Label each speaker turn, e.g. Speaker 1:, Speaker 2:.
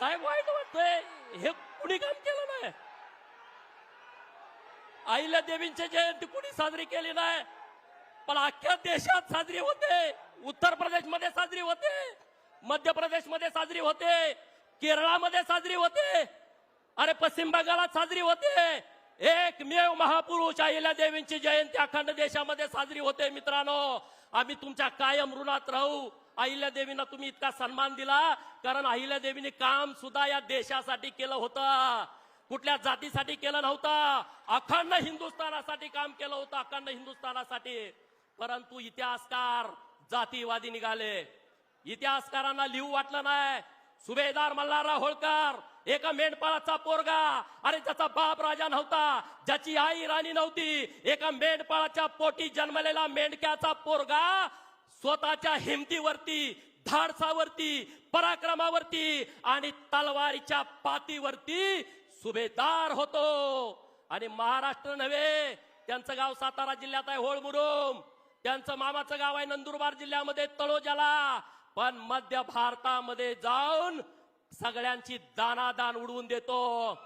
Speaker 1: साहेब वाईट वाटतंय. हे कुणी काम केलं नाही? आईला देवींची जयंती कुणी साजरी केली नाही? पण अख्ख्या देशात साजरी होते. उत्तर प्रदेशमध्ये साजरी होते. मध्य प्रदेशमध्ये साजरी होते. केरळामध्ये साजरी होते. अरे पश्चिम बंगालात साजरी होते. एकमेव महापुरुष अहिल्या देवींची जयंती अखंड देशामध्ये साजरी होते मित्रांनो. आम्ही तुमच्या कायम ऋणात राहू. अहिल्या देवींना तुम्ही इतका सन्मान दिला कारण अहिल्या देवीने काम सुद्धा या देशासाठी केलं होतं. कुठल्या जातीसाठी केलं नव्हतं. अखंड हिंदुस्थानासाठी काम केलं होतं अखंड हिंदुस्थानासाठी. परंतु इतिहासकार जातीवादी निघाले. इतिहासकारांना लिहू वाटलं नाही. सुभेदार मल्हारराव होळकर एका मेंढपाळाचा पोरगा अरे ज्याचा बाप राजा नव्हता. ज्याची आई राणी नव्हती एका मेंढपाळाच्या पोटी जन्मलेला मेंढक्याचा पोरगा स्वतःच्या हिमतीवरती धाडसावरती पराक्रमावरती आणि तलवारीच्या पातीवरती सुभेदार होतो. आणि महाराष्ट्र नव्हे त्यांचं गाव सातारा जिल्ह्यात आहे होळमुरुम. त्यांचं मामाचं गाव आहे नंदुरबार जिल्ह्यामध्ये तळोजाला. पण मध्य भारतामध्ये जाऊन सगळ्यांची दानादान उडवून देतो.